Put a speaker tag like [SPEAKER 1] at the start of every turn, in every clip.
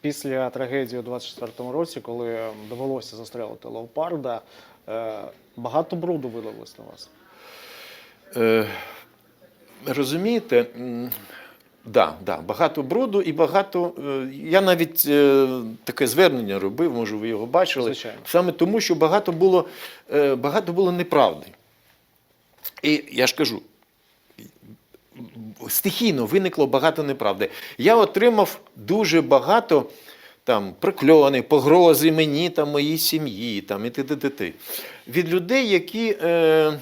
[SPEAKER 1] Після трагедії у 24-му році, коли довелося застрелити леопарда, е, багато бруду вилилось на вас.
[SPEAKER 2] Е, розумієте, да, да, багато бруду і багато. е, Я навіть е, таке звернення робив, може, ви його бачили.
[SPEAKER 1] Звичайно.
[SPEAKER 2] Саме тому, що багато було, е, багато було неправди. І я ж кажу, стихійно виникло багато неправди. Я отримав дуже багато там прокльони, погрози мені, там, моїй сім'ї, там, і т.д. Від людей, які. Е,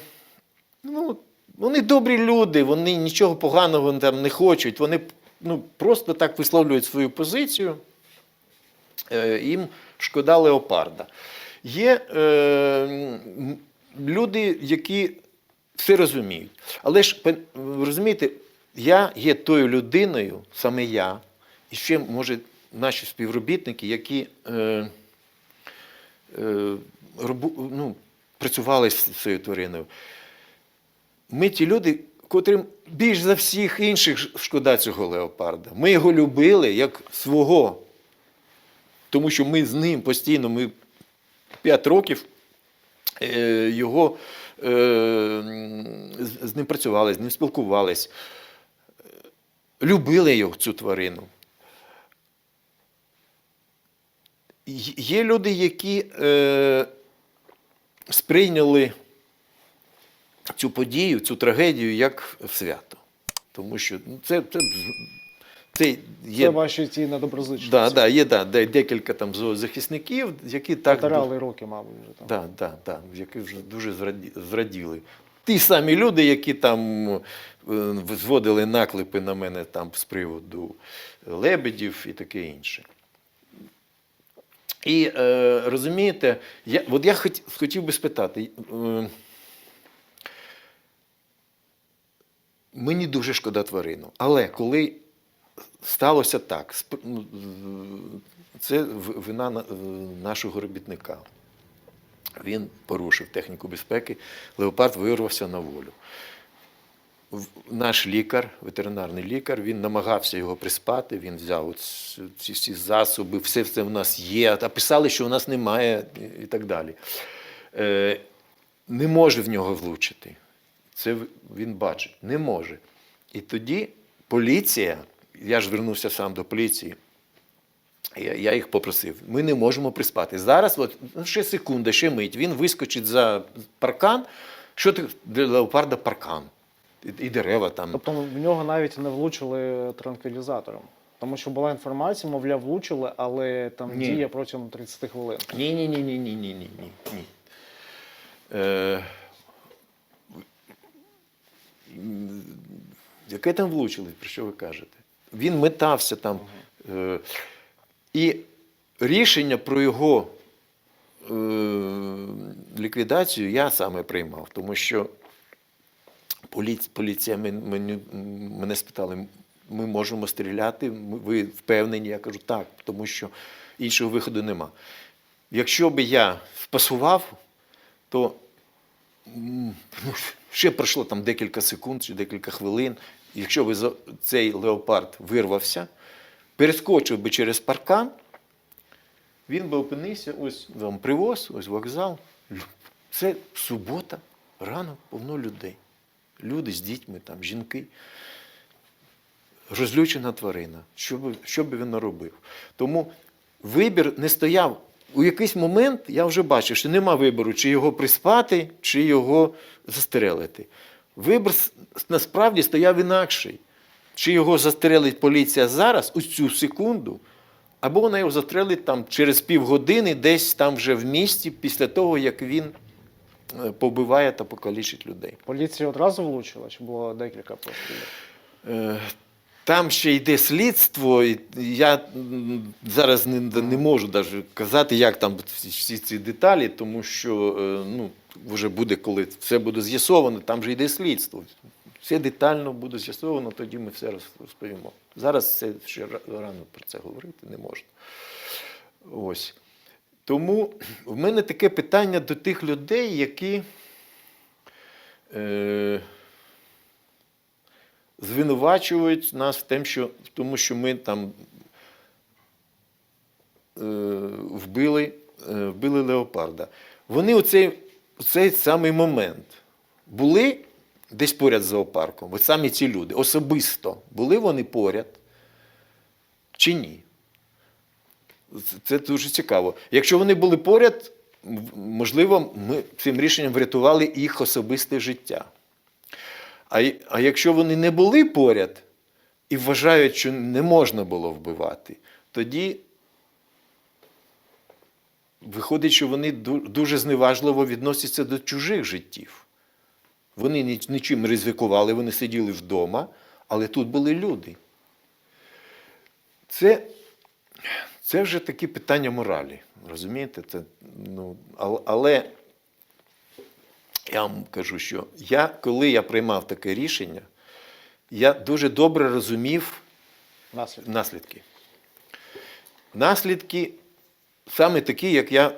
[SPEAKER 2] ну, вони добрі люди, вони нічого поганого там не хочуть. Вони ну, просто так висловлюють свою позицію. Е, їм шкода леопарда. Є е, люди, які все розуміють. Але ж розумієте, я є тою людиною, саме я, і ще, може, наші співробітники, які е, е, робу- ну, працювали з цією твариною. Ми ті люди, котрим більш за всіх інших шкода цього леопарда. Ми його любили як свого. Тому що ми з ним постійно, ми 5 років е, його з- з ним працювали, з ним спілкувались, Е, любили його, цю тварину. Є люди, які е, сприйняли цю подію, цю трагедію як свято. Тому що ну, це, це, це є.
[SPEAKER 1] Це ваші ті недоброзичливці.
[SPEAKER 2] Да, да, є да, де- декілька там зоозахисників, які так.
[SPEAKER 1] Потирали роки, мабуть, вже там.
[SPEAKER 2] Да, да, да, які вже дуже зраді- зраділи. Ті самі люди, які там е, зводили наклепи на мене там з приводу лебедів і таке інше. І е, розумієте, я, от я хот, хотів би спитати. Е, мені дуже шкода тварину. Але коли сталося так, ну, це вина нашого робітника. Він порушив техніку безпеки, леопард вирвався на волю. Наш лікар, ветеринарний лікар, він намагався його приспати, він взяв ці всі засоби, все це в нас є, а писали, що у нас немає і- і так далі. Е, не може в нього влучити. Це він бачить, не може. І тоді поліція, я ж звернувся сам до поліції, я, їх попросив, ми не можемо приспати. Зараз, от, ну, ще секунда, ще мить, він вискочить за паркан. Що ти для леопарда паркан? І, і дерева там.
[SPEAKER 1] Тобто в нього навіть не влучили транквілізатором. Тому що була інформація, мовляв, влучили, але там
[SPEAKER 2] Ні.
[SPEAKER 1] діє протягом 30 хвилин.
[SPEAKER 2] Ні, ні, ні, ні, ні, ні, ні. ні. Е, яке там влучили, про що ви кажете? Він метався там. Е, і рішення про його е, ліквідацію я саме приймав, тому що поліція, мене, мене спитали, ми можемо стріляти, ви впевнені? Я кажу, так, тому що іншого виходу нема. Якщо би я спасував, то ще пройшло там декілька секунд чи декілька хвилин. Якщо би цей леопард вирвався, перескочив би через паркан, він би опинився, ось вам привоз, ось вокзал. Це субота, рано повно людей. Люди з дітьми, там, жінки. Розлючена тварина. Що би, що би він робив? Тому вибір не стояв. У якийсь момент я вже бачив, що нема вибору, чи його приспати, чи його застрелити. Вибір насправді стояв інакший. Чи його застрелить поліція зараз, у цю секунду, або вона його застрелить там через півгодини, десь там вже в місті, після того, як він е, побиває та покалічить людей.
[SPEAKER 1] Поліція одразу влучила, чи було декілька пострілів?
[SPEAKER 2] Там ще йде слідство, і я зараз не, не можу навіть казати, як там всі, всі ці деталі, тому що е, ну, вже буде, коли все буде з'ясовано, там вже йде слідство. Все детально буде з'ясовано, тоді ми все розповімо. Зараз це ще рано про це говорити не можна. Ось. Тому в мене таке питання до тих людей, які. Е, звинувачують нас в тим, що, в тому, що ми там е, вбили, е, вбили леопарда. Вони у цей, у цей самий момент були десь поряд з зоопарком. От самі ці люди. Особисто були вони поряд чи ні? Це- дуже цікаво. Якщо вони були поряд, можливо, ми цим рішенням врятували їх особисте життя. А, а якщо вони не були поряд і вважають, що не можна було вбивати, тоді виходить, що вони дуже зневажливо відносяться до чужих життів. Вони нічим ризикували, вони сиділи вдома, але тут були люди. Це, це вже такі питання моралі. Розумієте? Це, ну, але я вам кажу, що я, коли я приймав таке рішення, я дуже добре розумів
[SPEAKER 1] Наслідки.
[SPEAKER 2] наслідки. Наслідки саме такі, як я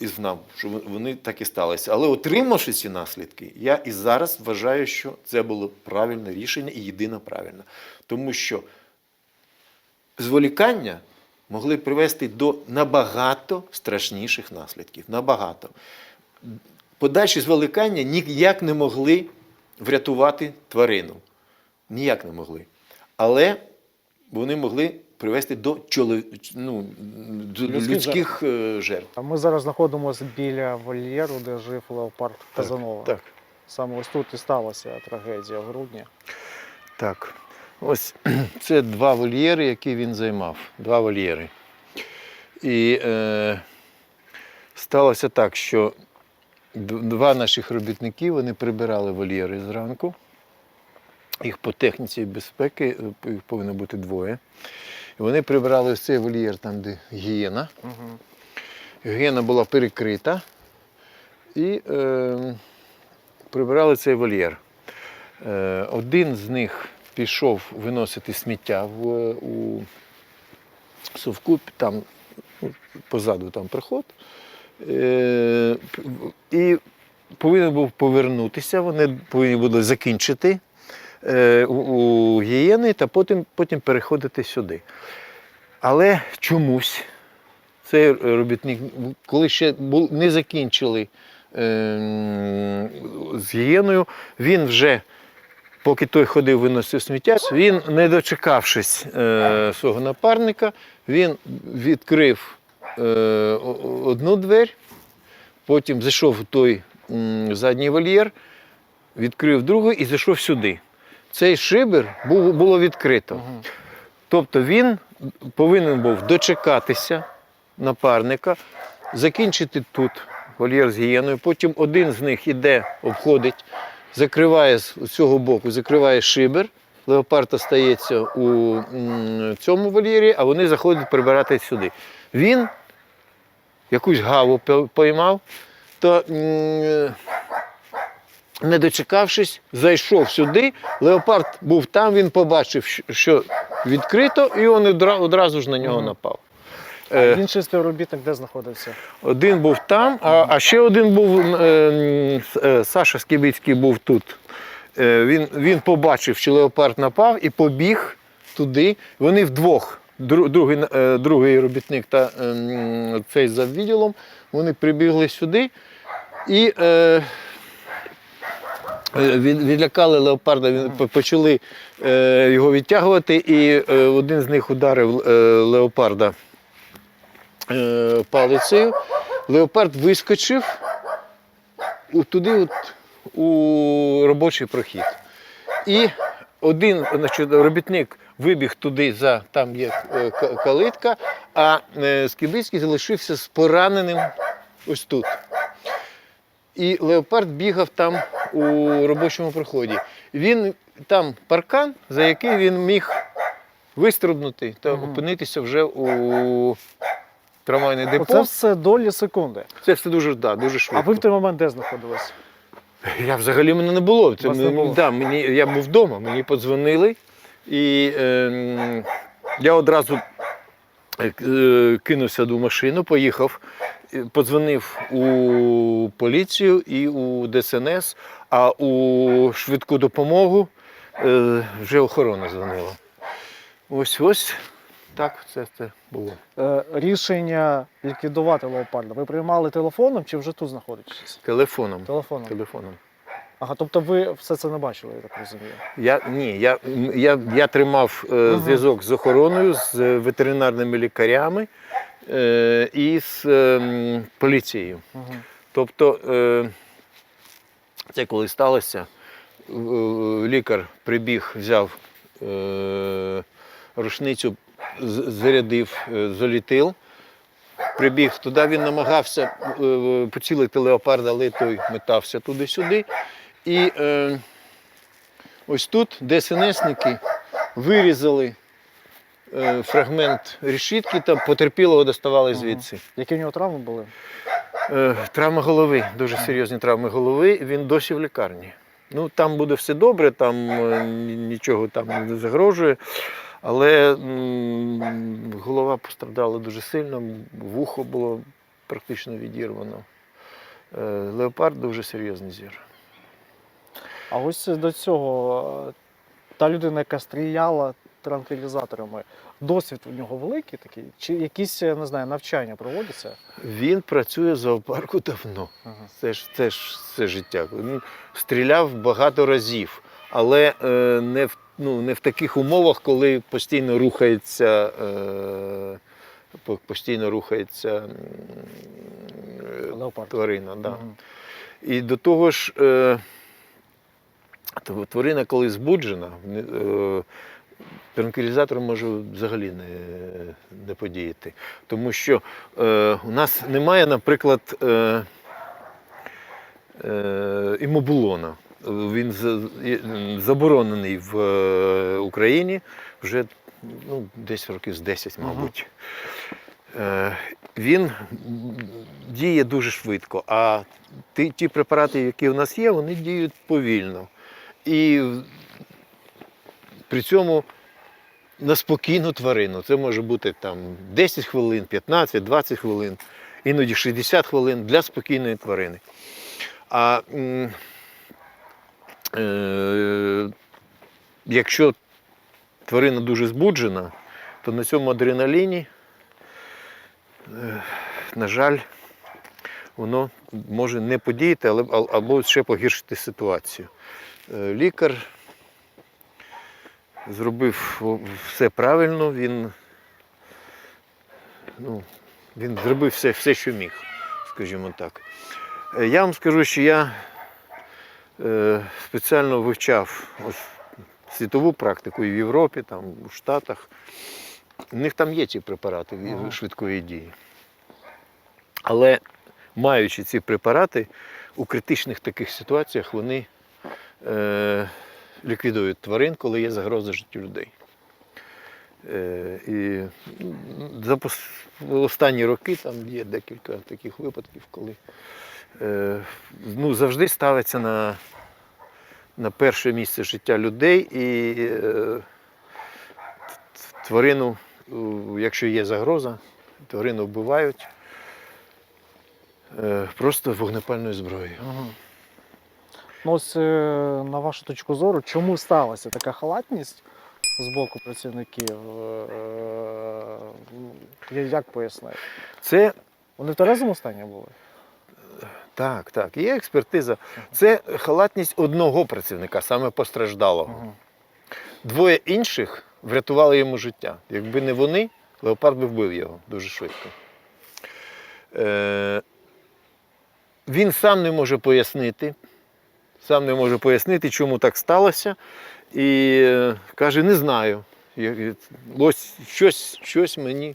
[SPEAKER 2] і знав, що вони так і сталися. Але отримавши ці наслідки, я і зараз вважаю, що це було правильне рішення і єдине правильне. Тому що зволікання могли привести до набагато страшніших наслідків. Набагато. Подальші зволікання ніяк не могли врятувати тварину. Ніяк не могли. Але вони могли привести до, чоло... ну, до
[SPEAKER 1] Людських
[SPEAKER 2] людських е, жертв.
[SPEAKER 1] А ми зараз знаходимося біля вольєру, де жив леопард Казанова.
[SPEAKER 2] Так.
[SPEAKER 1] Саме ось тут і сталася трагедія в грудні.
[SPEAKER 2] Так. Ось це два вольєри, які він займав. Два вольєри. І е, сталося так, що два наших робітники вони прибирали вольєри зранку. Їх по техніці безпеки е, їх повинно бути двоє. І вони прибирали ось цей вольєр, там, де гієна.
[SPEAKER 1] Угу.
[SPEAKER 2] Гієна була перекрита і е, прибирали цей вольєр. Е, один з них пішов виносити сміття в, у совку, там ну, позаду там приход. Е, і повинен був повернутися, вони повинні були закінчити е, у, гієни та потім, потім переходити сюди. Але чомусь цей робітник, коли ще не закінчили е, з гієною, він вже, поки той ходив, виносив сміття, він, не дочекавшись свого напарника, він відкрив одну двері, потім зайшов в той задній вольєр, відкрив другу і зайшов сюди. Цей шибер був, було відкрито. Тобто він повинен був дочекатися напарника, закінчити тут вольєр з гієною. Потім один з них іде, обходить, закриває з цього боку, закриває шибер. Леопард остається у цьому вольєрі, а вони заходять прибирати сюди. Він якусь гаву поймав, то не дочекавшись, зайшов сюди. Леопард був там, він побачив, що- відкрито, і він одразу ж на нього напав.
[SPEAKER 1] А
[SPEAKER 2] Е,
[SPEAKER 1] інший співробітник де знаходився?
[SPEAKER 2] один був там, а, а ще один був е, е, Саша Скибицький був тут. Він, він побачив, що леопард напав і побіг туди. Вони вдвох, другий, е, другий робітник та е, цей за відділом, вони прибігли сюди і е, е, відлякали леопарда, почали його відтягувати, і один з них ударив леопарда палицею. Леопард вискочив туди, от, у робочий прохід. І один значить, робітник вибіг туди, за, там є е, калитка, а е, Скибицький залишився з пораненим ось тут. І леопард бігав там у робочому проході. Він там паркан, за який він міг вистрибнути та опинитися вже у трамвайне депо.
[SPEAKER 1] Оце все долі секунди.
[SPEAKER 2] Це все дуже, да, дуже
[SPEAKER 1] А
[SPEAKER 2] швидко.
[SPEAKER 1] ви в той момент де знаходились?
[SPEAKER 2] Я взагалі мене не було. Це
[SPEAKER 1] не було?
[SPEAKER 2] Да, мені, я був вдома, мені подзвонили, і е, я одразу е, е, кинувся до машини, поїхав, подзвонив у поліцію і у ДСНС, а у швидку допомогу е, вже охорона дзвонила. Ось ось Так, все це було.
[SPEAKER 1] Е, рішення ліквідувати леопарда ви приймали телефоном чи вже тут знаходитесь?
[SPEAKER 2] Телефоном.
[SPEAKER 1] Телефоном.
[SPEAKER 2] Телефоном.
[SPEAKER 1] Ага, тобто ви все це не бачили, я так розумію.
[SPEAKER 2] Я ні, я, я, я тримав е,
[SPEAKER 1] Ага.
[SPEAKER 2] зв'язок з охороною, з е, ветеринарними лікарями е, і з е, поліцією.
[SPEAKER 1] Угу.
[SPEAKER 2] Тобто, е, це коли сталося, е, лікар прибіг, взяв е, рушницю, зарядив е, золітил, прибіг туди, він намагався е, поцілити леопарда, але той метався туди-сюди. І е, ось тут ДСНСники вирізали е, фрагмент решітки та потерпілого доставали звідси.
[SPEAKER 1] Які в нього травми були?
[SPEAKER 2] Е, Травма голови, дуже серйозні травми голови. Він досі в лікарні. Ну, там буде все добре, там е, нічого там не загрожує. Але м, голова постраждала дуже сильно, вухо було практично відірвано. Е, Леопард дуже серйозний звір.
[SPEAKER 1] А ось до цього е, та людина, яка стріляла транквілізаторами, досвід у нього великий такий? Чи якісь, я не знаю, навчання проводяться?
[SPEAKER 2] Він працює в зоопарку давно.
[SPEAKER 1] Ага.
[SPEAKER 2] Це ж це ж це життя. Він стріляв багато разів, але е, не, в, ну, не в таких умовах, коли постійно рухається, е, постійно рухається е,
[SPEAKER 1] Леопард.
[SPEAKER 2] тварина. Да.
[SPEAKER 1] Мгм.
[SPEAKER 2] І до того ж, е, тварина, коли збуджена, не- е, транквілізатор може взагалі не, не подіяти. Тому що е, у нас немає, наприклад, е, е, імобулона. Він за- заборонений в е, Україні вже ну, десь років з 10, мабуть. Е, Він діє дуже швидко, а ті, ті препарати, які у нас є, вони діють повільно. І при цьому на спокійну тварину. Це може бути там 10 хвилин, 15, 20 хвилин, іноді 60 хвилин для спокійної тварини. А е, якщо тварина дуже збуджена, то на цьому адреналіні, е, на жаль, воно може не подіяти, але, або ще погіршити ситуацію. Е, Лікар зробив все правильно, він, ну, він зробив все, все, що міг, скажімо так. Е, Я вам скажу, що я е, спеціально вивчав ось, світову практику і в Європі, там, у Штатах. У них там є ці препарати
[SPEAKER 1] Ага.
[SPEAKER 2] швидкої дії. Але маючи ці препарати, у критичних таких ситуаціях вони е, ліквідують тварин, коли є загроза життю людей. Е, і за останні роки там є декілька таких випадків, коли е, ну, завжди ставиться на, на перше місце життя людей і е, тварину, якщо є загроза, тварину вбивають е, просто вогнепальною зброєю.
[SPEAKER 1] Ну, ось е, на вашу точку зору, чому сталася така халатність з боку працівників? Е, е, Як пояснити?
[SPEAKER 2] Це
[SPEAKER 1] Вони в терезому стані були?
[SPEAKER 2] так, так, є експертиза. Це халатність одного працівника, саме постраждалого. Двоє інших врятували йому життя. Якби не вони, леопард би вбив його дуже швидко. Е, він сам не може пояснити, сам не можу пояснити, чому так сталося. І е, каже, не знаю. Ось щось, щось мені